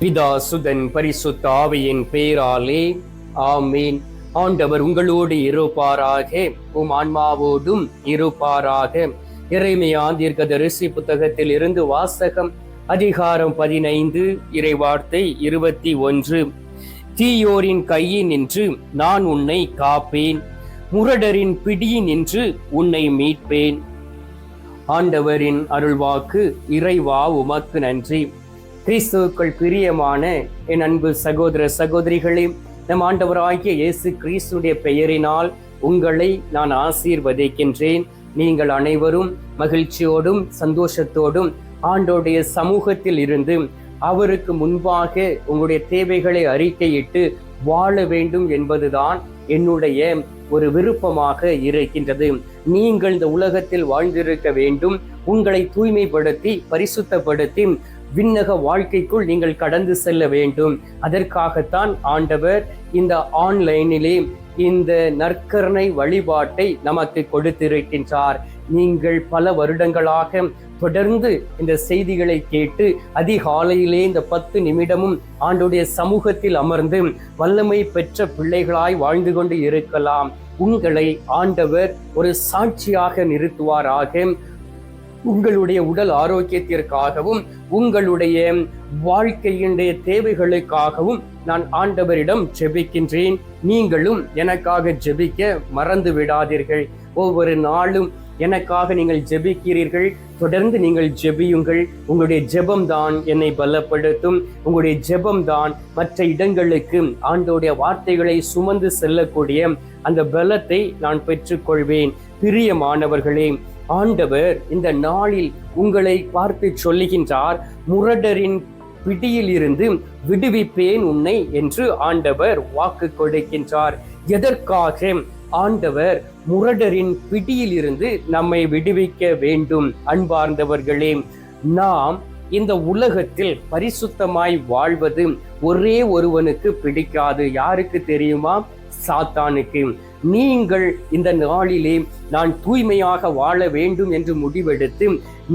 பிதா சுதன் பரிசுத்த ஆவியின் பெயராலே ஆமீன். ஆண்டவர் உங்களோடு இருப்பாராக உம் ஆன்மாவோடும் இருப்பாராக. இறைமையா தீர்க்கதரிசி புத்தகத்தில் இருந்து வாசகம் அதிகாரம் பதினைந்து இறைவார்த்தை இருபத்தி ஒன்று. தீயோரின் கையில் நின்று நான் உன்னை காப்பேன் முரடரின் பிடியில் நின்று உன்னை மீட்பேன். ஆண்டவரின் அருள்வாக்கு இறைவா உமக்கு நன்றி. கிறிஸ்துவுக்குள் பிரியமான என் அன்பு சகோதர சகோதரிகளே நம் ஆண்டவராகிய இயேசு கிறிஸ்துடைய பெயரினால் உங்களை நான் ஆசீர்வதிக்கின்றேன். நீங்கள் அனைவரும் மகிழ்ச்சியோடும் சந்தோஷத்தோடும் ஆண்டோடைய சமூகத்தில் இருந்து அவருக்கு முன்பாக உங்களுடைய தேவைகளை அறிக்கையிட்டு வாழ வேண்டும் என்பதுதான் என்னுடைய ஒரு விருப்பமாக இருக்கின்றது. நீங்கள் இந்த உலகத்தில் வாழ்ந்திருக்க வேண்டும். உங்களை தூய்மைப்படுத்தி பரிசுத்தப்படுத்தி விண்ணக வாழ்க்கைக்குள் நீங்கள் கடந்து செல்ல வேண்டும். அதற்காகத்தான் ஆண்டவர் இந்த ஆன்லைனிலே இந்த நற்கரணை வழிபாட்டை நமக்கு கொடுத்திருக்கின்றார். நீங்கள் பல வருடங்களாக தொடர்ந்து இந்த செய்திகளை கேட்டு அதிகாலையிலே இந்த பத்து நிமிடமும் ஆண்டுடைய சமூகத்தில் அமர்ந்து வல்லமை பெற்ற பிள்ளைகளாய் வாழ்ந்து கொண்டு இருக்கலாம். உங்களை ஆண்டவர் ஒரு சாட்சியாக நிறுத்துவாராக. உங்களுடைய உடல் ஆரோக்கியத்திற்காகவும் உங்களுடைய வாழ்க்கையினுடைய தேவைகளுக்காகவும் நான் ஆண்டவரிடம் ஜெபிக்கின்றேன். நீங்களும் எனக்காக ஜெபிக்க மறந்து விடாதீர்கள். ஒவ்வொரு நாளும் எனக்காக நீங்கள் ஜெபிக்கிறீர்கள். தொடர்ந்து நீங்கள் ஜெபியுங்கள். உங்களுடைய ஜெபம் தான் என்னை பலப்படுத்தும். உங்களுடைய ஜெபம் தான் மற்ற இடங்களுக்கு ஆண்டோடைய வார்த்தைகளை சுமந்து செல்லக்கூடிய அந்த பலத்தை நான் பெற்றுக்கொள்வேன். பிரியமானவர்களே ஆண்டவர் இந்த நாளில் உங்களை பார்த்து சொல்லுகின்றார் முரடரின் பிடியில் இருந்து விடுவிப்பேன் உன்னை என்று ஆண்டவர் வாக்கு கொடுக்கின்றார். எதற்காக ஆண்டவர் முரடரின் பிடியில் இருந்து நம்மை விடுவிக்க வேண்டும் அன்பார்ந்தவர்களே? நாம் இந்த உலகத்தில் பரிசுத்தமாய் வாழ்வது ஒரே ஒருவனுக்கு பிடிக்காது. யாருக்கு தெரியுமா? சாத்தானுக்கு. நீங்கள் இந்த நாளிலே நான் தூய்மையாக வாழ வேண்டும் என்று முடிவெடுத்து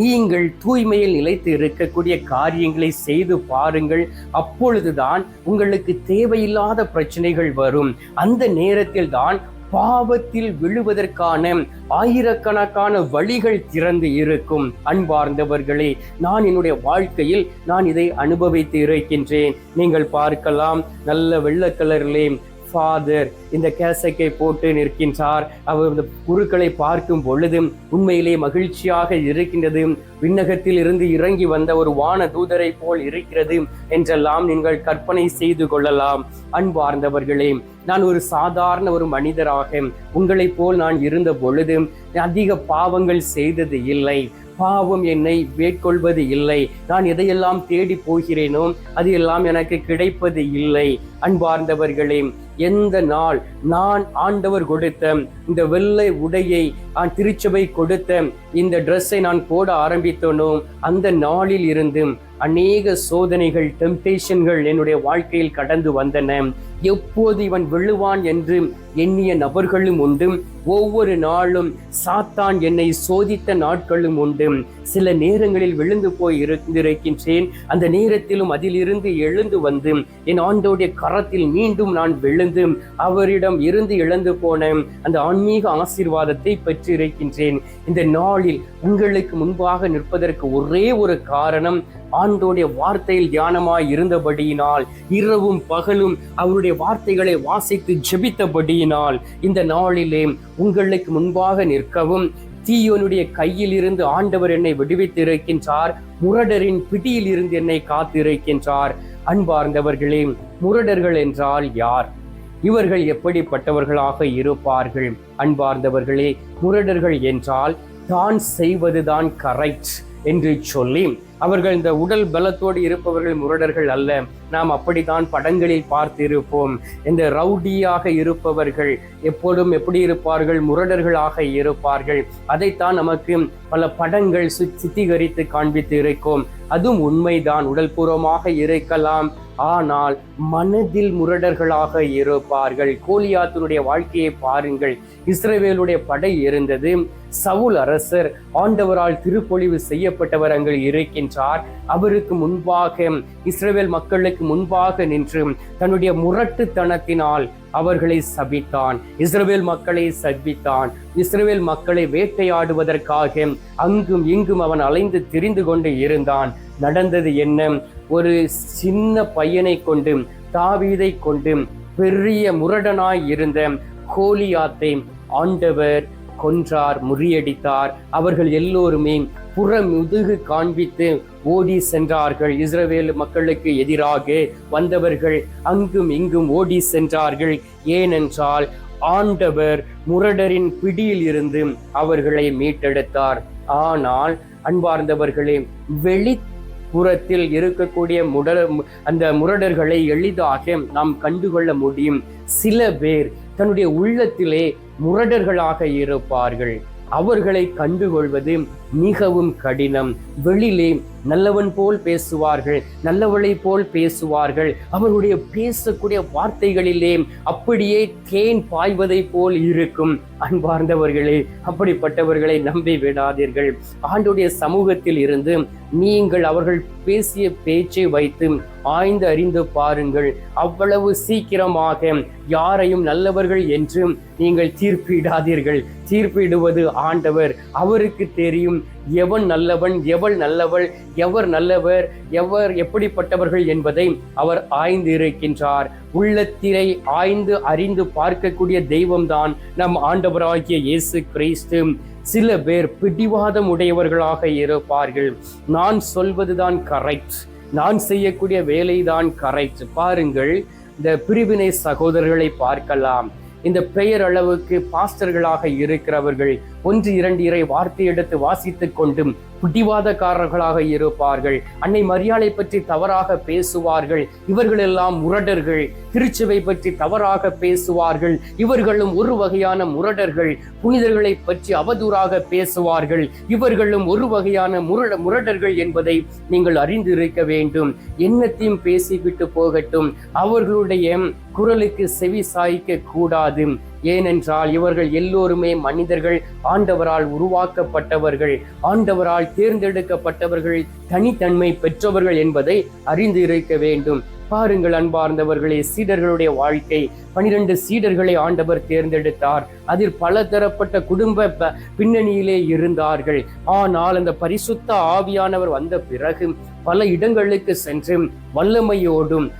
நீங்கள் தூய்மையில் நிலைத்து இருக்கக்கூடிய காரியங்களை செய்து பாருங்கள். அப்பொழுதுதான் உங்களுக்கு தேவையில்லாத பிரச்சனைகள் வரும். அந்த நேரத்தில் தான் பாவத்தில் விழுவதற்கான ஆயிரக்கணக்கான வழிகள் திறந்து இருக்கும். அன்பார்ந்தவர்களே நான் என்னுடைய வாழ்க்கையில் நான் இதை அனுபவித்து இருக்கின்றேன். நீங்கள் பார்க்கலாம் நல்ல வெள்ளை கலர்லே ஃபாதர் இந்த கேசக்கை போட்டு நிற்கின்றார். அவர் இந்த குருக்களை பார்க்கும் பொழுதும் உண்மையிலே மகிழ்ச்சியாக இருக்கின்றது. விண்ணகத்தில் இருந்து இறங்கி வந்த ஒரு வான தூதரை போல் இருக்கிறது என்றெல்லாம் நீங்கள் கற்பனை செய்து கொள்ளலாம். அன்பார்ந்தவர்களே நான் ஒரு சாதாரண ஒரு மனிதராக உங்களைப் போல் நான் இருந்த பொழுது அதிக பாவங்கள் செய்தது இல்லை. பாவம் என்னை மேற்கொள்வது இல்லை. நான் எதையெல்லாம் தேடி போகிறேனோ அது எல்லாம் எனக்கு கிடைப்பது இல்லை. அன்பார்ந்தவர்களே எந்த நாள் நான் ஆண்டவர் கொடுத்த இந்த வெள்ளை உடையை நான் திருச்சபை கொடுத்த இந்த ட்ரெஸ்ஸை நான் போட ஆரம்பித்தனோ அந்த நாளில் இருந்து அநேக சோதனைகள் டெம்டேஷன்கள் என்னுடைய வாழ்க்கையில் கடந்து வந்தன. எப்போது இவன் விழுவான் என்று எண்ணிய நபர்களும் உண்டு. ஒவ்வொரு நாளும் சாத்தான் என்னை சோதித்த நாட்களும் உண்டு. சில நேரங்களில் விழுந்து போய் இருந்திருக்கின்றேன். அந்த நேரத்திலும் அதிலிருந்து எழுந்து வந்து என் ஆண்டோடைய கரத்தில் மீண்டும் நான் விழுந்து அவரிடம் இருந்து இழந்து போன அந்த ஆன்மீக ஆசீர்வாதத்தை பெற்றிருக்கின்றேன். இந்த நாளில் உங்களுக்கு முன்பாக நிற்பதற்கு ஒரே ஒரு காரணம் ஆண்டோடைய வார்த்தையில் தியானமாய் இருந்தபடியினால் இரவும் பகலும் அவருடைய வார்த்தைகளை வாசித்து ஜெபித்தபடியினால் இந்த நாளிலே உங்களுக்கு முன்பாக நிற்கவும் தீயோனுடைய கையில் இருந்து ஆண்டவர் என்னை விடுவித்திருக்கின்றார் முரடரின் பிடியில் இருந்து என்னை காத்திருக்கின்றார். அன்பார்ந்தவர்களே முரடர்கள் என்றால் யார்? இவர்கள் எப்படிப்பட்டவர்களாக இருப்பார்கள்? அன்பார்ந்தவர்களே முரடர்கள் என்றால் தான் செய்வதுதான் கரெக்ட் என்று சொல்லி அவர்கள் இந்த உடல் பலத்தோடு இருப்பவர்கள் முரடர்கள் அல்ல. நாம் அப்படித்தான் படங்களில் பார்த்திருப்போம். இந்த ரவுடியாக இருப்பவர்கள் எப்போதும் எப்படி இருப்பார்கள்? முரடர்களாக இருப்பார்கள். அதைத்தான் நமக்கு பல படங்கள் சு- சித்தீகரித்து காண்பித்து இருக்கும். அதுவும் உண்மைதான். உடல் பூர்வமாக இருக்கலாம். ஆனால் மனதில் முரடர்களாக இருப்பார்கள். கோலியாத்தினுடைய வாழ்க்கையை பாருங்கள். இஸ்ரேவேலுடைய படை இருந்தது. சவுல் அரசர் ஆண்டவரால் திருப்பொழிவு செய்யப்பட்டவர் அங்கு இருக்கின்றார். அவருக்கு முன்பாக இஸ்ரேவேல் மக்களுக்கு முன்பாக நின்று தன்னுடைய முரட்டுத்தனத்தினால் அவர்களை சபித்தான். இஸ்ரேல் மக்களை சபித்தான். இஸ்ரேல் மக்களை வேட்டையாடுவதற்காக அங்கும் இங்கும் அவன் அலைந்து திரிந்து கொண்டு இருந்தான். நடந்தது என்ன? ஒரு சின்ன பையனை கொண்டு தாவீதை கொண்டு பெரிய முரடனாய் இருந்த கோலியாத்தை ஆண்டவர் கொன்றார் முறியடித்தார். அவர்கள் எல்லோருமே புற முதுகு காண்பித்து ஓடி சென்றார்கள். இஸ்ரவேல் மக்களுக்கு எதிராக வந்தவர்கள் அங்கும் இங்கும் ஓடி சென்றார்கள். ஏனென்றால் ஆண்டவர் முரடரின் பிடியில் இருந்து அவர்களை மீட்டெடுத்தார். ஆனால் அன்பார்ந்தவர்களே வெளி புறத்தில் இருக்கக்கூடிய முடல அந்த முரடர்களை எளிதாக நாம் கண்டுகொள்ள முடியும். சில பேர் தன்னுடைய உள்ளத்திலே முரடர்களாக இருப்பார்கள். அவர்களை கண்டுகொள்வது மிகவும் கடினம். வெளியிலே நல்லவன் போல் பேசுவார்கள் நல்லவளை போல் பேசுவார்கள். அவருடைய பேசக்கூடிய வார்த்தைகளிலே அப்படியே தேன் பாய்வதை போல் இருக்கும். அன்பார்ந்தவர்களே அப்படிப்பட்டவர்களை நம்பி விடாதீர்கள். ஆண்டுடைய சமூகத்தில் இருந்து நீங்கள் அவர்கள் பேசிய பேச்சை வைத்து ஆய்ந்து அறிந்து பாருங்கள். அவ்வளவு சீக்கிரமாக யாரையும் நல்லவர்கள் என்று நீங்கள் தீர்ப்பிடாதீர்கள். தீர்ப்பிடுவது ஆண்டவர் அவருக்கு தெரியும். எவன் நல்லவன் எவள் நல்லவள் எவர் நல்லவர் எவர் எப்படிப்பட்டவர்கள் என்பதை அவர் ஆய்ந்து இருக்கின்றார் உள்ளத்திரை ஆய்ந்து அறிந்து பார்க்கக்கூடிய தெய்வம்தான் நம் ஆண்டவராகிய இயேசு கிறிஸ்து. சில பேர் பிடிவாதம் உடையவர்களாக இருப்பார்கள். நான் சொல்வதுதான் கரெக்ட் நான் செய்யக்கூடிய வேலைதான் கரெக்ட் பாருங்கள் இந்த பிரிவினை சகோதரர்களை பார்க்கலாம். இந்த பெயர் அளவுக்கு பாஸ்டர்களாக இருக்கிறவர்கள் ஒன்று இரண்டு இறை வார்த்தை எடுத்து வாசித்துக் கொண்டும் பிடிவாதக்காரர்களாக இருப்பார்கள். அன்னை மரியாதை பற்றி தவறாக பேசுவார்கள். இவர்களெல்லாம் முரடர்கள். திருச்சபை பற்றி தவறாக பேசுவார்கள். இவர்களும் ஒரு வகையான முரடர்கள். புனிதர்களை பற்றி அவதூறாக பேசுவார்கள். இவர்களும் ஒரு வகையான முரட முரடர்கள் என்பதை நீங்கள் அறிந்திருக்க வேண்டும். என்னத்தையும் பேசிவிட்டு போகட்டும். அவர்களுடைய குரலுக்கு செவி சாய்க்க கூடாது. ஏனென்றால் இவர்கள் எல்லோருமே மனிதர்கள் ஆண்டவரால் உருவாக்கப்பட்டவர்கள் ஆண்டவரால் தேர்ந்தெடுக்கப்பட்டவர்கள் தனித்தன்மை பெற்றவர்கள் என்பதை அறிந்து இருக்க வேண்டும். பாருங்கள் அன்பார்ந்தவர்களே சீடர்களுடைய வாழ்க்கை. பனிரெண்டு சீடர்களை ஆண்டவர் தேர்ந்தெடுத்தார். அதில் பல தரப்பட்ட குடும்ப ப- பின்னணியிலே இருந்தார்கள். ஆனால் அந்த பரிசுத்த ஆவியானவர் வந்த பிறகு பல இடங்களுக்கு சென்று வல்லமையோடும்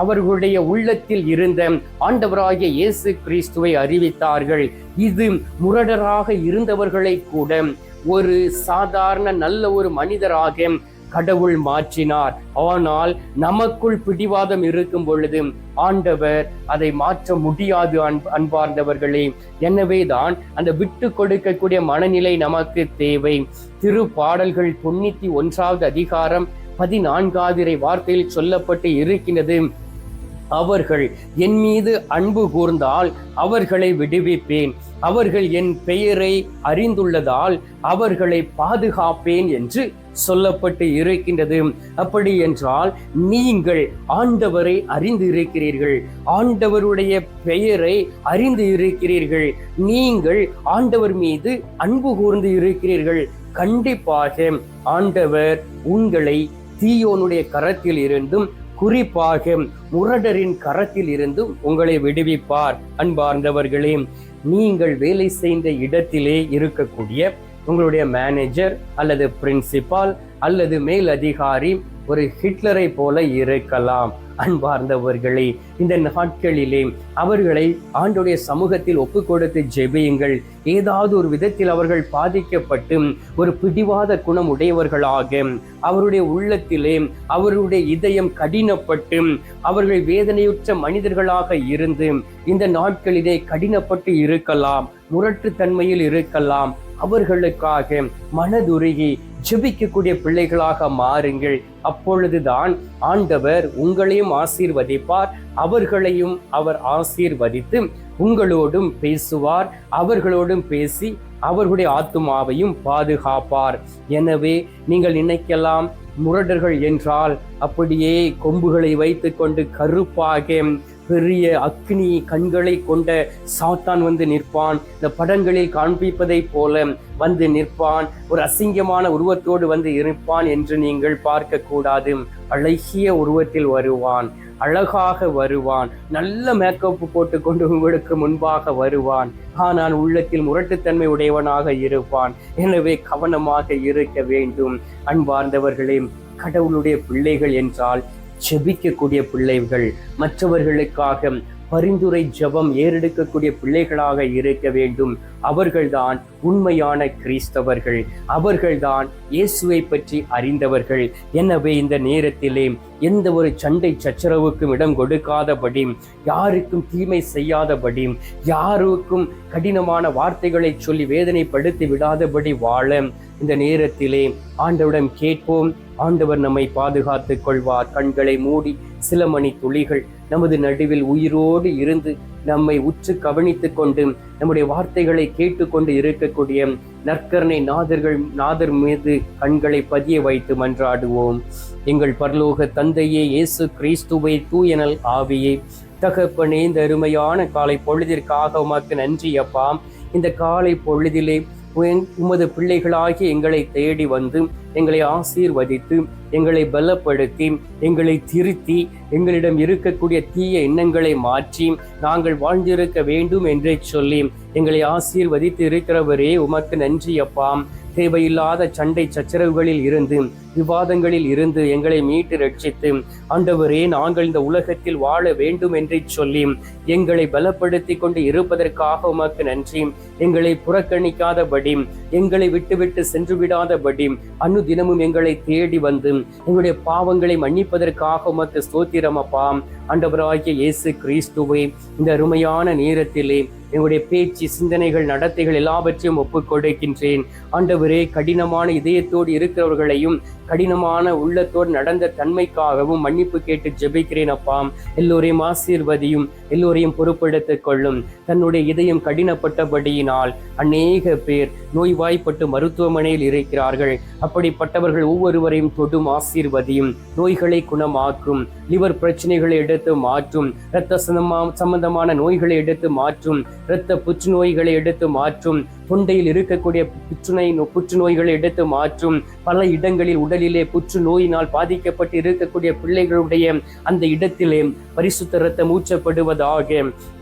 அவர்களுடைய உள்ளத்தில் இருந்த ஆண்டவராகிய இயேசு கிறிஸ்துவை அறிவித்தார்கள். இது முரடராக இருந்தவர்களை கூட ஒரு சாதாரண நல்ல ஒரு மனிதராக கடவுள் மாற்றினார். ஆனால் நமக்குள் பிடிவாதம் இருக்கும் பொழுது ஆண்டவர் அதை மாற்ற முடியாது அன்பார்ந்தவர்களே. அன்பார்ந்தவர்களே எனவேதான் அந்த விட்டு கொடுக்கக்கூடிய மனநிலை நமக்கு தேவை. திருப்பாடல்கள் தொண்ணூத்தி ஒன்றாவது அதிகாரம் பதினான்காதிரை வார்த்தையில் சொல்லப்பட்டு இருக்கின்றது. அவர்கள் என் மீது அன்பு கூர்ந்தால் அவர்களை விடுவிப்பேன். அவர்கள் என் பெயரை அறிந்துள்ளதால் அவர்களை பாதுகாப்பேன் என்று சொல்லப்பட்டு இருக்கின்றது. அப்படி என்றால் நீங்கள் ஆண்டவரை அறிந்து இருக்கிறீர்கள் ஆண்டவருடைய பெயரை அறிந்து இருக்கிறீர்கள். நீங்கள் ஆண்டவர் மீது அன்பு கூர்ந்து இருக்கிறீர்கள். கண்டிப்பாக ஆண்டவர் உங்களை தீயோனுடைய கரத்தில் இருந்தும் குறிப்பாக முரடரின் கரத்தில் இருந்தும் உங்களை விடுவிப்பார். அன்பார்ந்தவர்களே நீங்கள் வேலை செய்த இடத்திலே இருக்கக்கூடிய உங்களுடைய மேனேஜர் அல்லது பிரின்சிபால் அல்லது மேல் அதிகாரி ஒரு ஹிட்லரை போல இருக்கலாம். அன்பார்ந்தவர்களே இந்த நாட்களிலே அவர்களை ஆண்டுடைய சமூகத்தில் ஒப்பு கொடுத்து ஜெபியுங்கள். ஏதாவது ஒரு விதத்தில் அவர்கள் பாதிக்கப்பட்டு ஒரு பிடிவாத குணம் உடையவர்களாக அவருடைய உள்ளத்திலே அவருடைய இதயம் கடினப்பட்டு அவர்கள் வேதனையுற்ற மனிதர்களாக இருந்து இந்த நாட்களிலே கடினப்பட்டு இருக்கலாம் முரட்டுத்தன்மையில் இருக்கலாம். அவர்களுக்காக மனதுருகி ஜெபிக்கக்கூடிய பிள்ளைகளாக மாறுங்கள். அப்பொழுதுதான் ஆண்டவர் உங்களையும் ஆசீர்வதிப்பார். அவர்களையும் அவர் ஆசீர்வதித்து உங்களோடும் பேசுவார். அவர்களோடும் பேசி அவர்களுடைய ஆத்துமாவையும் பாதுகாப்பார். எனவே நீங்கள் நினைக்கலாம் முரடர்கள் என்றால் அப்படியே கொம்புகளை வைத்துக்கொண்டு கருப்பாக பெரிய அக்னி கண்களை கொண்ட சாத்தான் வந்து நிற்பான். இந்த படங்களில் காண்பிப்பதைப் போல வந்து நிற்பான். ஒரு அசிங்கமான உருவத்தோடு வந்து இருப்பான் என்று நீங்கள் பார்க்க கூடாது அழகிய உருவத்தில் வருவான். அழகாக வருவான். நல்ல மேக்கப் போட்டுக்கொண்டு உங்களுக்கு முன்பாக வருவான். ஆனால் உள்ளத்தில் முரட்டுத்தன்மை உடையவனாக இருப்பான். எனவே கவனமாக இருக்க வேண்டும். அன்பார்ந்தவர்களே கடவுளுடைய பிள்ளைகள் என்றால் செபிக்கக்கூடிய பிள்ளைகள் மற்றவர்களுக்காக பரிந்துரை ஜெபம் ஏறெடுக்கக்கூடிய பிள்ளைகளாக இருக்க வேண்டும். அவர்கள்தான் உண்மையான கிறிஸ்தவர்கள். அவர்கள்தான் இயேசுவை பற்றி அறிந்தவர்கள். எனவே இந்த நேரத்திலே எந்த ஒரு சண்டை சச்சரவுக்கும் இடம் கொடுக்காதபடி யாருக்கும் தீமை செய்யாதபடி யாருக்கும் கடினமான வார்த்தைகளை சொல்லி வேதனைப்படுத்தி விடாதபடி வாழ இந்த நேரத்திலே ஆண்டவிடம் கேட்போம். ஆண்டவர் நம்மை பாதுகாத்துக் கொள்வார். கண்களை மூடி சில மணி துளிகள் நமது நடுவில் உயிரோடு இருந்து நம்மை உற்று கவனித்து கொண்டு நம்முடைய வார்த்தைகளை கேட்டுக்கொண்டு இருக்கக்கூடிய நற்கரணை நாதர்கள் நாதர் மீது கண்களை பதிய வைத்து மன்றாடுவோம். எங்கள் பரலோக தந்தையே இயேசு கிறிஸ்துவை தூயனல் ஆவியே. தகப்பனே இந்த அருமையான காலை பொழுதிற்காக உமக்கு நன்றி அப்பா. இந்த காலை பொழுதிலே உமது பிள்ளைகளாகி எங்களை தேடி வந்து எங்களை ஆசீர்வதித்து எங்களை பலப்படுத்தி எங்களை திருத்தி எங்களிடம் இருக்கக்கூடிய தீய எண்ணங்களை மாற்றி நாங்கள் வாழ்ந்திருக்க வேண்டும் என்றே சொல்லி எங்களை ஆசீர்வதித்து இருக்கிறவரே உமக்கு நன்றி அப்பாம் தேவையில்லாத சண்டை சச்சரவுகளில் இருந்து விவாதங்களில் இருந்து எங்களை மீட்டு ரட்சித்து ஆண்டவரே நாங்கள் இந்த உலகத்தில் வாழ வேண்டும் என்று சொல்லி எங்களை பலப்படுத்தி கொண்டு இருப்பதற்காக உமக்கு நன்றி. எங்களை புறக்கணிக்காதபடி எங்களை விட்டுவிட்டு சென்று விடாதபடி அனு தினமும் எங்களை தேடி வந்து எங்களுடைய பாவங்களை மன்னிப்பதற்காக உமக்கு ஸ்தோத்திரம் அப்பா. ஆண்டவராகிய இயேசு கிறிஸ்துவை இந்த அருமையான நேரத்திலே எங்களுடைய பேச்சு சிந்தனைகள் நடத்தைகள் எல்லாவற்றையும் ஒப்புக் கொடுக்கின்றேன் ஆண்டவரே கடினமான இதயத்தோடு இருக்கிறவர்களையும் கடினமான உள்ளத்தோடு நடந்த தன்மைக்காகவும் மன்னிப்பு கேட்டு ஜெபிக்கிறேன் அப்பா எல்லோரையும் ஆசீர்வதியும் எல்லோரையும் பொறுப்படுத்திக் கொள்ளும். தன்னுடைய இதயம் கடினப்பட்டபடியினால் அநேக பேர் நோய்வாய்ப்பட்டு மருத்துவமனையில் இருக்கிறார்கள். அப்படிப்பட்டவர்கள் ஒவ்வொருவரையும் தொடும் ஆசீர்வதியும் நோய்களை குணமாக்கும் லிவர் பிரச்சனைகளை எடுத்து மாற்றும் இரத்த சம்பந்தமான நோய்களை எடுத்து மாற்றும் இரத்த புற்றுநோய்களை எடுத்து மாற்றும் தொண்டையில் இருக்கக்கூடிய புற்றுநோய் புற்றுநோய்களை எடுத்து மாற்றும் பல இடங்களில் உடலிலே புற்று நோயினால் பாதிக்கப்பட்டு இருக்கக்கூடிய பிள்ளைகளுடைய அந்த இடத்திலே பரிசுத்த ரத்தம் ஊற்றப்படுவதாக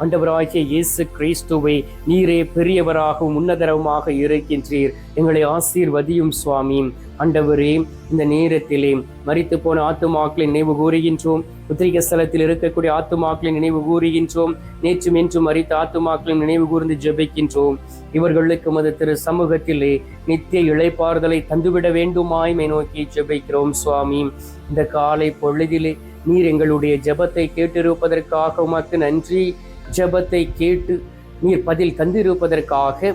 ஆண்டவராகிய இயேசு கிறிஸ்துவை நீரே பெரியவராகவும் உன்னதரவுமாக இருக்கின்றீர். எங்களை ஆசீர்வதியும் சுவாமி. ஆண்டவரே இந்த நேரத்திலே மறித்து போன ஆத்துமாக்களை நினைவு கூறுகின்றோம். உத்திரிக ஸ்தலத்தில் இருக்கக்கூடிய ஆத்துமாக்களை நினைவு கூறுகின்றோம். நேற்றும் என்றும் மறித்த ஆத்துமாக்களை நினைவு கூர்ந்து ஜெபிக்கின்றோம். இவர்களுக்கு மது திரு சமூகத்திலே நித்திய இழைப்பாறுதலை தந்துவிட வேண்டுமாய்மை நோக்கி ஜெபிக்கிறோம் சுவாமி. இந்த காலை பொழுதிலே நீர் எங்களுடைய ஜெபத்தை கேட்டிருப்பதற்காக உமக்கு நன்றி. ஜெபத்தை கேட்டு நீர் பதில் தந்திருப்பதற்காக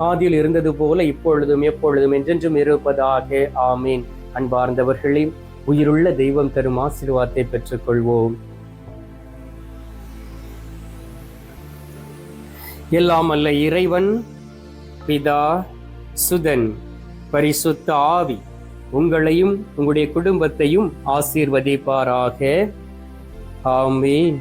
ஆதியில் இருந்தது போல இப்பொழுதும் எப்பொழுதும் என்றென்றும் இருப்பதாக. ஆமீன். அன்பார்ந்தவர்களே உயிருள்ள தெய்வம் தரும் ஆசீர்வாதத்தை பெற்றுக்கொள்வோம். எல்லாம் அல்ல இறைவன் பிதா சுதன் பரிசுத்த ஆவி. உங்களையும் உங்களுடைய குடும்பத்தையும் ஆசீர்வதிப்பாராக. ஆமீன்.